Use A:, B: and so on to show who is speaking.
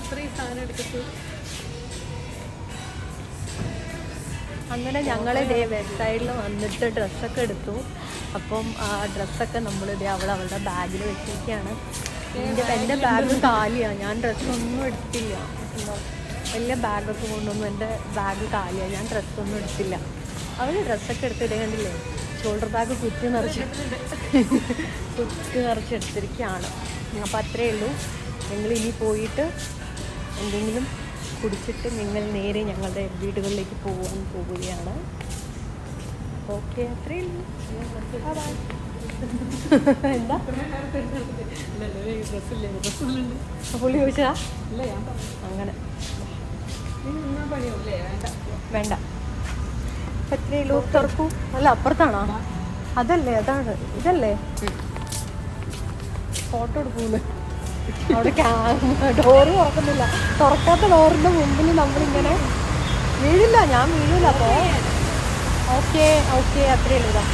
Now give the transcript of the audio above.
A: ഇത്രയും സാധനം എടുത്തിട്ട്
B: അങ്ങനെ ഞങ്ങൾ ഇതേ വെബ്സൈറ്റിൽ വന്നിട്ട് ഡ്രസ്സൊക്കെ എടുത്തു. അപ്പം ആ ഡ്രസ്സൊക്കെ നമ്മൾ ഇതേ അവൾ അവളുടെ ബാഗിൽ വെച്ചിരിക്കുകയാണ് എന്റെ എന്റെ ബാഗ് കാലിയാണ് ഞാൻ ഡ്രസ്സൊന്നും എടുത്തില്ല. വലിയ ബാഗൊക്കെ കൊണ്ടൊന്നും എന്റെ ബാഗ് കാലിയാണ് ഞാൻ ഡ്രസ്സൊന്നും എടുത്തില്ല. അവൾ ഡ്രസ്സൊക്കെ എടുത്തിടേ കണ്ടില്ലേ? ഷോൾഡർ ബാഗ് കുത്തി നിറച്ച്. കുത്തി നിറച്ചെടുത്തിരിക്കുകയാണ് അപ്പം അത്രയേ ഉള്ളൂ. ഞങ്ങൾ ഇനി പോയിട്ട് എന്തെങ്കിലും കുടിച്ചിട്ട് നിങ്ങൾ നേരെ ഞങ്ങളുടെ വീടുകളിലേക്ക് പോകാൻ പോവുകയാണ്. ഓക്കെ അത്രയേ. എന്താ? പുള്ളി അങ്ങനെ.
A: വേണ്ട.
B: വേണ്ട എത്രയേ ഉള്ളൂ. തുറക്കൂ. അല്ല അപ്പുറത്താണോ? അതല്ലേ അതാണ്. ഇതല്ലേ? ഫോട്ടോ എടുക്കൂല? അവിടെ ഡോറ് തുറക്കുന്നില്ല. തുറക്കാത്ത ഡോറിന്റെ മുമ്പിൽ നമ്മളിങ്ങനെ വീഴില്ല ഞാൻ വീഴില്ല അപ്പോ ഓക്കെ ഓക്കെ അത്രയല്ലേ